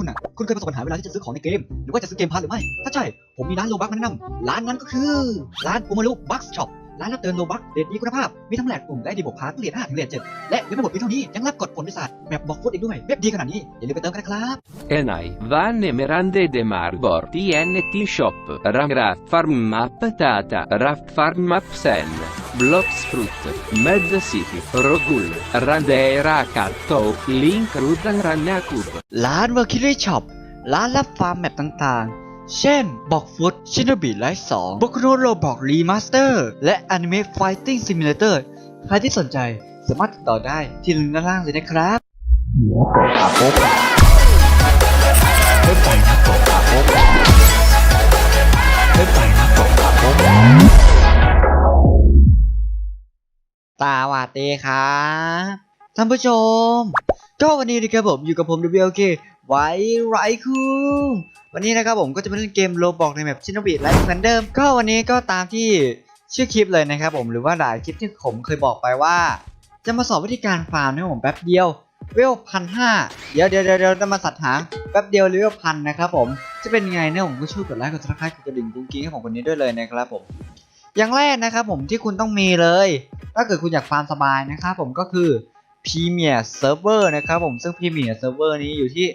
คุณอะ คุณเคยประสบปัญหาเวลาที่จะซื้อของในเกม หรือว่าจะซื้อเกมพาร์หรือไม่ ถ้าใช่ ผมมีร้านโลบักมาแนะนำร้านนั้นก็คือ ร้านอุมารุบักช็อป ร้านรับเติมโลบักเรทดีคุณภาพ มีทั้งแหลกกลุ่มและดีบวกพาร์ทเรท5ถึงเรท7และยังไม่หมดเพียงเท่านี้ยังรับกดผลพิศาจแบบบอกฟุตอีกด้วยเว็บดีขนาดนี้อย่าลืมไปเติมกันนะครับ Enai, Van Emerande de Marbor, TNT Shop, Ragraf Farm Map Tata, Raft Farm Map Sen, Blocks Fruit, Med City, Rogul, Randeira Katto, Link Rudan Ranakub. ร้าน Mercury Shop ร้านรับฟาร์มแมปต่างๆ เช่นบอกฟุตชินบีไลท์2บกโนโรบอกรีมาสเตอร์และ Anime Fighting Simulator ใครที่สนใจสามารถติดต่อได้ที่ลิงก์ด้านล่างเลยนะครับสวัสดีครับท่านผู้ชม ก็วันนี้นะครับผมอยู่กับผม WLK ไว้ไรคู วันนี้นะครับผมก็จะมาเล่นเกมโลบอกในแมปชินบิไลฟ์เหมือนเดิม ก็วันนี้ก็ตามที่ชื่อคลิปเลยนะครับผมหรือว่าหลายคลิปที่ผมเคยบอกไปว่า จะมาสอนวิธีการฟาร์มนะครับผมแป๊บเดียวเวลพันห้าเดี๋ยวเดี๋ยวเดี๋ยวเดี๋ยวจะมาสัตว์หางแป๊บเดียวเลเวลพันนะครับผมจะเป็นยังไงเนี่ยผมก็ช่วยกดไลค์กดซับสไครต์กดกระดิ่งกุ้งกิ้งให้ผมคนนี้ด้วยเลยนะครับผมอย่างแรกนะครับผมที่คุณต้องมีเลย ถ้าเกิดคุณอยากฟาร์มสบายนะครับผมก็คือ Premier Server นะครับผมซึ่ง Premier Server นี้อยู่ที่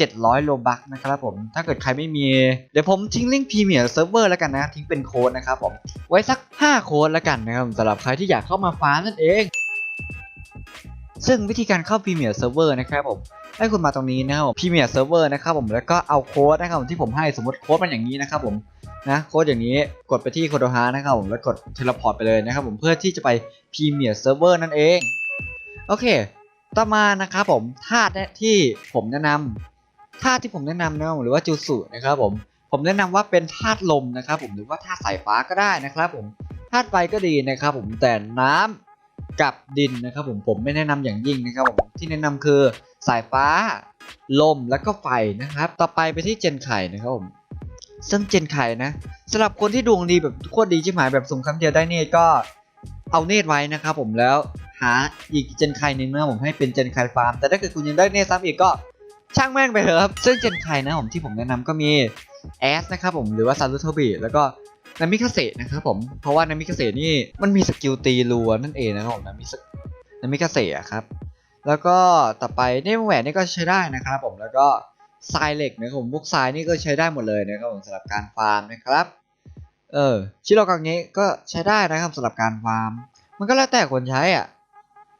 700โลบักนะครับผม ถ้าเกิดใครไม่มี เดี๋ยวผมทิ้งลิงก์ Premier Server แล้วกันนะ ทิ้งเป็นโค้ดนะครับผม ไว้สัก 5 โค้ดแล้วกันนะครับผมสำหรับใครที่อยากเข้ามาฟานั่นเอง ซึ่งวิธีการเข้า Premier Server นะครับผมให้คุณมาตรงนี้นะครับผม Premier Server นะครับผมแล้วก็เอาโค้ดนะครับผมที่ผมให้สมมติโค้ดมันอย่างนี้นะครับผมนะโค้ดอย่างนี้กดไปที่โคโดฮานะครับผมแล้วกดเทเลพอร์ตไปเลยนะครับผมเพื่อที่จะไปพรีเมียร์เซิร์ฟเวอร์นั่นเอง โอเค ต่อมานะครับผมธาตุที่ผมแนะนำ ธาตุที่ผมแนะนำนะหรือว่าจูสุนะครับผมผมแนะนำว่าเป็นธาตุลมนะครับผมหรือว่าธาตุสายฟ้าก็ได้นะครับผมธาตุไฟก็ดีนะครับผมแต่น้ำกับดินนะครับผมผมไม่แนะนำอย่างยิ่งนะครับผมที่แนะนำคือสายฟ้า ลมแล้วก็ไฟนะครับ ต่อไปไปที่เจนไข่นะครับผมซึ่งเจนไข่นะสำหรับคนที่ดวงดีแบบโคตรดีชิบหายแบบสมครั้งเดียวได้เนตก็เอาเนตไว้นะครับผมแล้วหาอีกเจนไข่หนึ่งนะผมให้เป็นเจนไข่ฟาร์ม แต่ถ้าเกิดคุณยังได้เนตซ้ำอีกก็ ช่างแม่งไปเถอะครับ ซึ่งเจนไข่นะผมที่ผมแนะนำก็มีแอสนะครับผมหรือว่าซารุโทบิแล้วก็นามิคาเซนะครับผมเพราะว่านามิคาเซนี่มันมีสกิลตีรัวนั่นเองนะครับผมนามิสนามิคาเซะครับแล้วก็ต่อไปเนมแหวนนี่ก็ใช้ได้นะครับผมแล้วก็ทรายเหล็กนะครับผมพวกทรายนี่ก็ใช้ได้หมดเลยนะครับผมสำหรับการฟาร์มนะครับเออชิโรกังนี้ก็ใช้ได้นะครับสำหรับการฟาร์ม มันก็แล้วแต่คนใช้อะ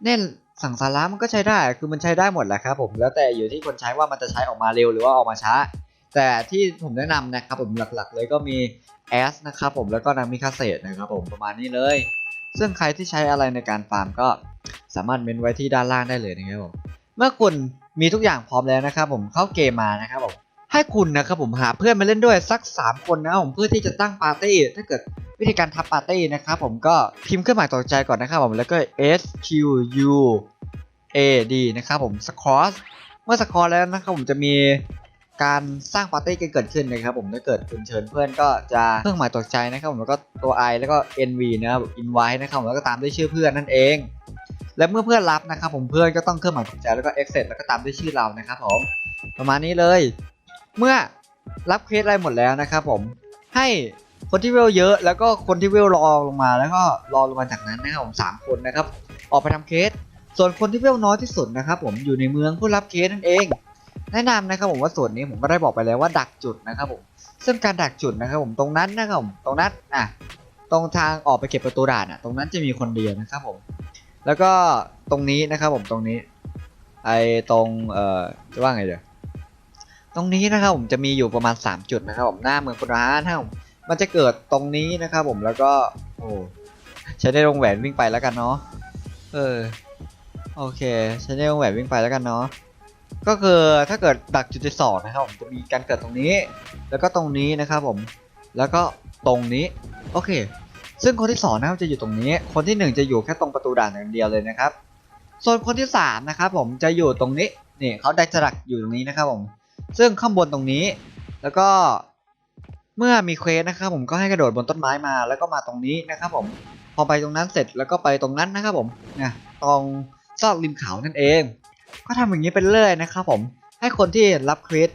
เน่น สั่งสาระมันก็ใช้ได้ คือมันใช้ได้หมดแหละครับผม แล้วแต่อยู่ที่คนใช้ว่ามันจะใช้ออกมาเร็วหรือว่าออกมาช้า แต่ที่ผมแนะนำนะครับผมหลักๆ เลยก็มีแอสนะครับผม แล้วก็นามิคาเซตนะครับผมประมาณนี้เลย ซึ่งใครที่ใช้อะไรในการฟาร์มก็สามารถเมนไว้ที่ด้านล่างได้เลยนะครับผม เมื่อคุณมีทุกอย่างพร้อมแล้วนะครับผมเข้าเกมมานะครับผมให้คุณนะครับผมหาเพื่อนมาเล่นด้วยสัก 3 คนนะผมเพื่อที่จะตั้งปาร์ตี้ถ้าเกิด วิธีการทำปาร์ตี้นะครับผมก็พิมพ์เครื่องหมายต่อใจก่อนนะครับผมแล้วก็ S Q U A D นะครับผมสคอสเมื่อสคอสแล้วนะครับผมจะมีการสร้างปาร์ตี้กันเกิดขึ้นนะครับผมถ้าเกิดคุณเชิญเพื่อนก็จะเครื่องหมายต่อใจนะครับผมแล้วก็ตัว I แล้วก็ N V นะครับ invite นะครับผมแล้วก็ตามด้วยชื่อเพื่อนนั่นเอง และเมื่อเพื่อนรับนะครับผมเพื่อนก็ต้องเครื่องหมายถูกใจแล้วก็ accept แล้วก็ตามด้วยชื่อเรานะครับผมประมาณนี้เลย เมื่อรับเควสอะไรหมดแล้วนะครับผมให้ คนที่เวลเยอะ แล้วก็คนที่เวลรอลงมาแล้วก็รอลงมาจากนั้นนะครับผมสามคนนะครับ ออกไปทำเคส ส่วนคนที่เวลน้อยที่สุดนะครับ ผมอยู่ในเมืองผู้รับเคสนั่นเอง แนะนำนะครับผมว่าส่วนนี้ผมก็ได้บอกไปแล้วว่าดักจุดนะครับผมซึ่งการดักจุดนะครับผมตรงนั้นนะครับผมตรงนั้นอะตรงทางออกไปเก็บประตูด่านอะตรงนั้นจะมีคนเดียวนะครับผมแล้วก็ตรงนี้นะครับผมตรงนี้ไอตรงเอ่อจะว่าไงเดี๋ยวตรงนี้นะครับผมจะมีอยู่ประมาณ 3 จุดนะครับผมหน้าเมืองโคราชนะครับผม มันจะเกิดตรงนี้นะครับผมแล้วก็โอ้ใช้ได้วงแหวนวิ่งไปแล้วกันเนาะเออโอเคใช้ได้วงแหวนวิ่งไปแล้วกันเนาะก็คือถ้าเกิดดักจุดที่สองนะครับผมจะมีการเกิดตรงนี้ แล้วก็ตรงนี้นะครับผมแล้วก็ตรงนี้โอเค ซึ่งคนที่สองนะครับจะอยู่ตรงนี้ คนที่หนึ่งจะอยู่แค่ตรงประตูด่านอย่างเดียวเลยนะครับ ส่วนคนที่สามนะครับผมจะอยู่ตรงนี้นี่เขาได้จรักอยู่ตรงนี้นะครับผมซึ่งข้างบนตรงนี้ แล้วก็ เมื่อมีเควสนะครับผมก็ให้กระโดดบนต้นไม้มาแล้วก็มาตรงนี้นะครับผมพอไปตรงนั้นเสร็จแล้วก็ไปตรงนั้นนะครับผมนะตรงซอกริมเขานั่นเอง ก็ทำอย่างนี้ไปเรื่อยนะครับผมให้คนที่รับเควส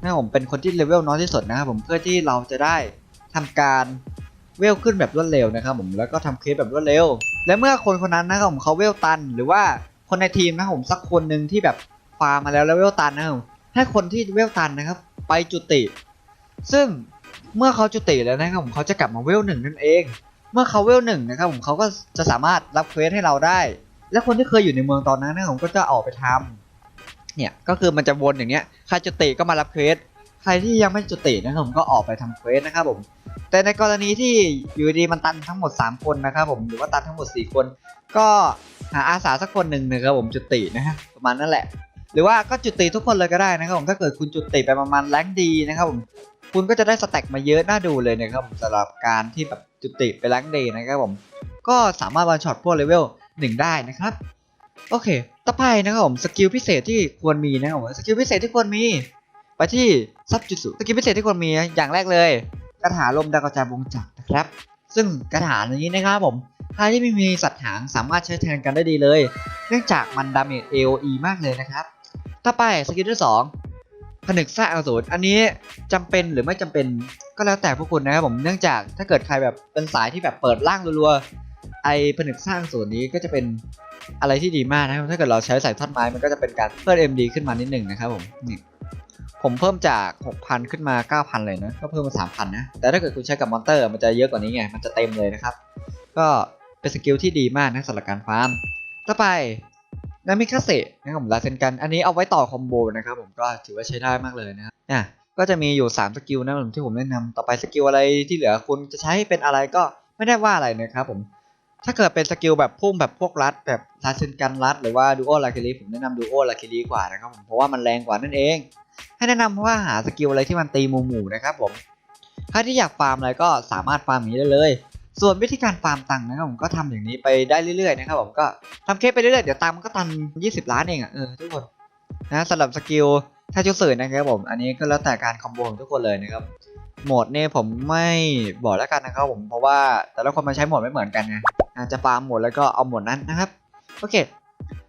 นะครับผมเป็นคนที่เลเวลน้อยที่สุดนะครับผมเพื่อที่เราจะได้ทำการเวลขึ้นแบบรวดเร็วนะครับผมแล้วก็ทำเควสแบบรวดเร็ว และเมื่อคนคนนั้นนะครับผมเขาเวลตัน หรือว่าคนในทีมนะครับผมสักคนหนึ่งที่แบบฟาร์มมาแล้วแล้วเวลตันนะครับให้คนที่เวลตันนะครับ ไปจุติ ซึ่ง เมื่อเขาจุติแล้วนะครับผมเขาจะกลับมาเวลหนึ่งนั่นเอง เมื่อเขาเวลหนึ่งนะครับผมเขาก็จะสามารถรับเควสให้เราได้ และคนที่เคยอยู่ในเมืองตอนนั้นนะครับผมก็จะออกไปทำเนี่ยก็คือมันจะวนอย่างเนี้ยใครจุติก็มารับเควสใครที่ยังไม่จุตินะครับผมก็ออกไปทำเควสนะครับผมแต่ในกรณีที่อยู่ดีมันตันทั้งหมด 3 คนนะครับผมหรือว่าตันทั้งหมด 4 คน ก็หาอาสาสักคนหนึ่งนะครับผมจุตินะฮะประมาณนั่นแหละ หรือว่าก็จุติทุกคนเลยก็ได้นะครับผมถ้าเกิดคุณจุติไปประมาณแรงดีนะครับผม คุณก็จะได้สแต็กมาเยอะน่าดูเลยนะครับผมสำหรับการที่แบบจุติไปแรงดีนะครับผมก็สามารถวันช็อตพวกเลเวลหนึ่งได้นะครับโอเค ต่อไปนะครับผมสกิลพิเศษที่ควรมีนะครับผมสกิลพิเศษที่ควรมี ไปที่ซับจุดสุสกิลพิเศษที่ควรมีอย่างแรกเลยคาถาลมดาวกระจายวงจักรนะครับ ซึ่งคาถานี้นะครับผมใครที่ไม่มีสัตว์หางสามารถใช้แทนกันได้ดีเลย เนื่องจากมันดาเมจ AOE มากเลยนะครับ ต่อไปสกิลที่ 2 ผนึกสร้างอสูรอันนี้จำเป็นหรือไม่จำเป็นก็แล้วแต่พวกคุณนะครับผมเนื่องจากถ้าเกิดใครแบบเป็นสายที่แบบเปิดร่างรัวๆไอผนึกสร้างอสูรนี้ก็จะเป็นอะไรที่ดีมากนะครับถ้าเกิดเราใช้สายท่อนไม้มันก็จะเป็นการเพิ่ม MD ขึ้นมานิดหนึ่งนะครับผมนี่ผมเพิ่มจาก 6,000 ขึ้นมา 9,000 เลยนะ ก็เพิ่มมา 3,000 นะ แต่ถ้าเกิดคุณใช้กับมอนเตอร์ มันจะเยอะกว่านี้ไง มันจะเต็มเลยนะครับ ก็เป็นสกิลที่ดีมากนะสำหรับการฟาร์ม ต่อไป นามิคาเซนะครับผมลาเซนกัน อันนี้เอาไว้ต่อคอมโบนะครับผมก็ถือว่าใช้ได้มากเลยนะครับอะก็จะมีอยู่ 3 สกิลนะผมที่ผมแนะนำต่อไปสกิลอะไรที่เหลือคุณจะใช้เป็นอะไรก็ไม่ได้ว่าอะไรนะครับผมถ้าเกิดเป็นสกิลแบบพุ่งแบบพวกรัดแบบลาเซนกันรัดหรือว่าดูโอลาคิรีผมแนะนำดูโอลาคิรีกว่านะครับผมเพราะว่ามันแรงกว่านั่นเอง ให้แนะนำเพราะว่าหาสกิลอะไรที่มันตีหมู่ๆนะครับผมใครที่อยากฟาร์มอะไรก็สามารถฟาร์มอย่างนี้ได้เลย ส่วนวิธีการฟาร์มตังค์นะครับผมก็ทำอย่างนี้ไปได้เรื่อยๆนะครับผมก็ทำเคสไปเรื่อยๆเดี๋ยวตังค์มันก็ตัน 20 ล้านเองอะเออทุกคนนะสำหรับสกิลถ้าจุดสื่อนะครับผมอันนี้ก็แล้วแต่การคอมโบของทุกคนเลยนะครับโหมดเนี่ยผมไม่บอกแล้วกันนะครับผมเพราะว่าแต่ละคนมันใช้โหมดไม่เหมือนกันไงจะฟาร์มโหมดแล้วก็เอาโหมดนั้นนะครับโอเค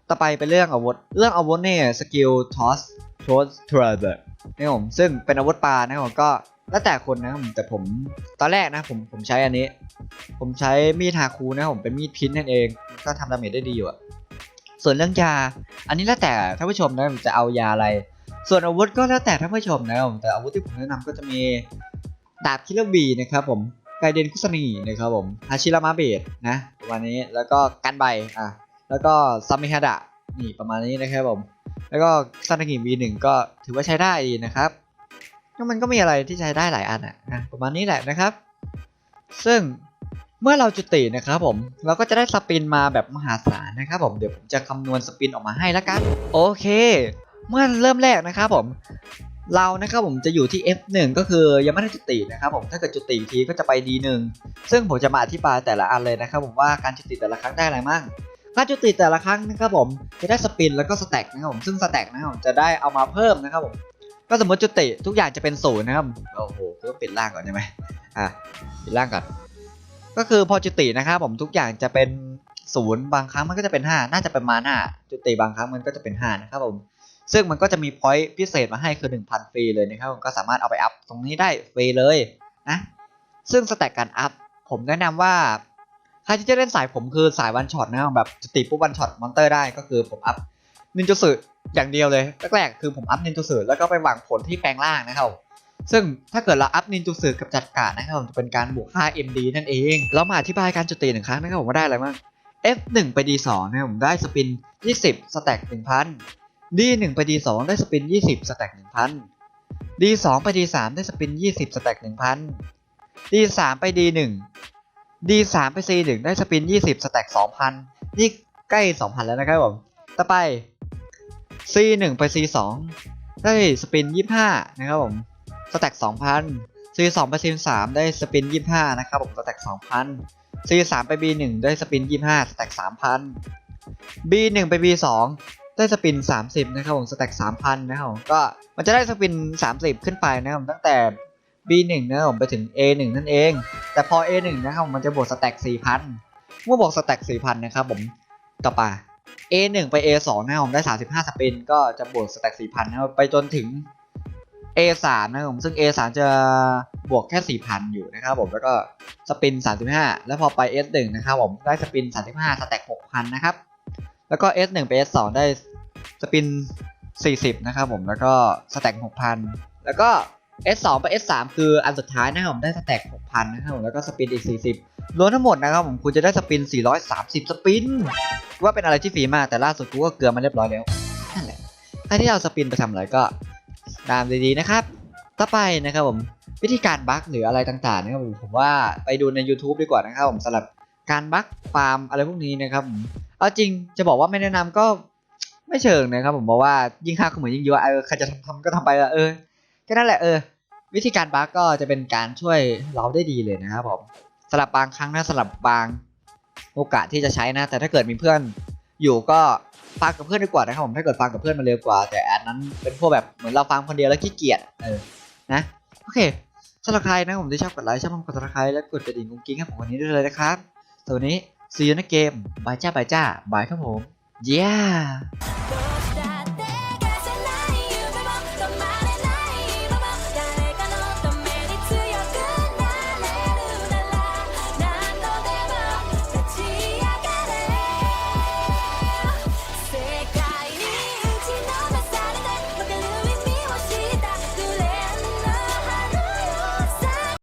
ต่อไปเป็นเรื่องอาวุธเรื่องอาวุธเนี่ยสกิลทอสทอสทรัลนะครับผมซึ่งเป็นอาวุธปลานะครับผมก็ แล้วแต่คนนะผมแต่ผมตอนแรกนะผมผมใช้อันนี้ ผมใช้มีดฮาคูนะผมเป็นมีดพินนั่นเองก็ทำดาเมจได้ดีอยู่อะส่วนเรื่องยา อันนี้แล้วแต่ท่านผู้ชมนะผมจะเอายาอะไร ส่วนอาวุธก็แล้วแต่ท่านผู้ชมนะผมแต่อาวุธที่ผมแนะนำก็จะมีดาบคิลเลอร์บีนะครับผมไกเดนคุสนีนะครับผมฮาชิรามาเบดนะประมาณนี้แล้วก็กันใบอะแล้วก็ซามิฮาดะนี่ประมาณนี้นะครับผม แล้วก็ซานากิวีหนึ่งก็ถือว่าใช้ได้ดีนะครับ ก็มันก็มีอะไรที่ใช้ได้หลายอันอะนะประมาณนี้แหละนะครับ ซึ่งเมื่อเราจุตินะครับผมเราก็จะได้สปินมาแบบมหาศาลนะครับผมเดี๋ยวผมจะคำนวณสปินออกมาให้แล้วกันโอเค เมื่อเริ่มแรกนะครับผม เรานะครับผมจะอยู่ที่ F1 ก็คือยังไม่ได้จุตินะครับผมถ้าเกิดจุติทีก็จะไป D1 ซึ่งผมจะมาอธิบายแต่ละอันเลยนะครับผมว่าการจุติแต่ละครั้งได้อะไรมั่งการจุติแต่ละครั้งนะครับผมจะได้สปินแล้วก็สแต็กนะครับผมซึ่งสแต็กนะครับผมจะได้เอามาเพิ่มนะครับผม ก็สมมติจุติทุกอย่างจะเป็นศูนย์นะครับโอ้โหก็ปิดล่างก่อนใช่ไหมอะปิดล่างก่อน ก็คือพอจุตินะครับผมทุกอย่างจะเป็นศูนย์บางครั้งมันก็จะเป็น 5 น่าจะประมาณ5จุติบางครั้งมันก็จะเป็น5นะครับผมซึ่งมันก็จะมีพอยต์พิเศษมาให้คือ 1,000 ฟรีเลยนะครับผมก็สามารถเอาไปอัพตรงนี้ได้ฟรีเลยนะซึ่งสแต็กการอัพผมแนะนำว่าใครที่จะเล่นสายผมคือสายวันช็อตนะครับแบบจุติปุ๊บวันช็อตมอนเตอร์ได้ก็คือผมอัพ นินจ u สึอย่างเดียวเลยแรกๆคือผมอัพนินจ u สึแล้วก็ไปหวังผลที่แปลงร่างนะครับซึ่งถ้าเกิดเราอัพนินจูสึกับจัดการนะครับผมจะเป็นการบวก 5MD นั่นเอง เรามาอธิบายการจุติหนึ่งครั้งนะครับผมว่าได้อะไรบ้าง F1 ไป D2 นะครับผมได้สปิน 20 สแต็ก 1,000 D1 ไป D2 ได้สปิน 20 สแต็ก 1,000 D2 ไป D3 ได้สปิน 20 สแต็ก 1,000 D3 ไป D1 D3 ไป C1 ได้สปิน 20 สแต็ก 2,000 นี่ใกล้ 2,000 แล้วนะครับผม ต่อไป C1 ไป C2 ได้สปิน 25 นะครับผมสแต็ก2,000 C2 ไป C3 ได้สปิน 25 นะครับผมสแต็ก2,000 C3 ไป B1 ได้สปิน 25 สแต็ก3,000 B1 ไป B2 ได้สปิน 30 นะครับผมสแต็ก3,000 นะครับผมก็มันจะได้สปิน 30 ขึ้นไปนะครับตั้งแต่ B1 นะครับผมไปถึง A1 นั่นเอง แต่พอ A1 นะครับผมมันจะบวกสแต็ก4,000เมื่อบวกสแต็ก4,000 นะครับผมต่อไป A1 ไป A2 นะครับผมได้ 35 สปิน ก็จะบวกสแต็ก4,000นะครับไปจนถึง A3 นะครับผมซึ่ง A3 จะบวกแค่ 4,000 อยู่นะครับผมแล้วก็สปิน 35 แล้วพอไป S1 นะครับผมได้สปิน 35 สแต็ก6,000 นะครับ แล้วก็ S1 ไป S2 ได้สปิน 40 นะครับผมแล้วก็สแต็ก6,000 แล้วก็ S2 ไป S3 คืออันสุดท้ายนะครับผมได้สแต็ก6,000นะครับผมแล้วก็สปินอีก 40รวมทั้งหมดนะครับผมคุณจะได้สปิน 430 สปินว่าเป็นอะไรที่ฟรีมากแต่ล่าสุดกูก็เกลือมาเรียบร้อยแล้วนั่นแหละใครที่เอาสปินไปทำอะไรก็ตามดีๆนะครับ ต่อไปนะครับผมวิธีการบั๊กหรืออะไรต่างๆนะครับผมผมว่าไปดูใน YouTube ดีกว่านะครับผมสำหรับการบั๊กฟาร์มอะไรพวกนี้นะครับผมเอาจริงจะบอกว่าไม่แนะนำก็ไม่เชิงนะครับผมบอกว่ายิ่งค่าก็เหมือนยิ่งเยอะเออใครจะทำทำก็ทำไปละเออ แค่นั้นแหละเออ วิธีการบั๊กก็จะเป็นการช่วยเราได้ดีเลยนะครับผมสำหรับบางครั้งนะสำหรับบางโอกาสที่จะใช้นะ แต่ถ้าเกิดมีเพื่อนอยู่ก็ฟังกับเพื่อนดีกว่านะครับผมถ้าเกิดฟังกับเพื่อนมันเร็วกว่า แต่อันนั้นเป็นพวกแบบเหมือนเราฟังคนเดียวแล้วขี้เกียจเออนะโอเคสำหรับใครนะผมที่ชอบกดไลค์ชอบกดติดตามและกดกระดิ่งกุ้งกิ้งให้ผมวันนี้ด้วยเลยนะครับส่วนวันนี้ซีนในเกมบายจ้าบายจ้าบายครับผม yeah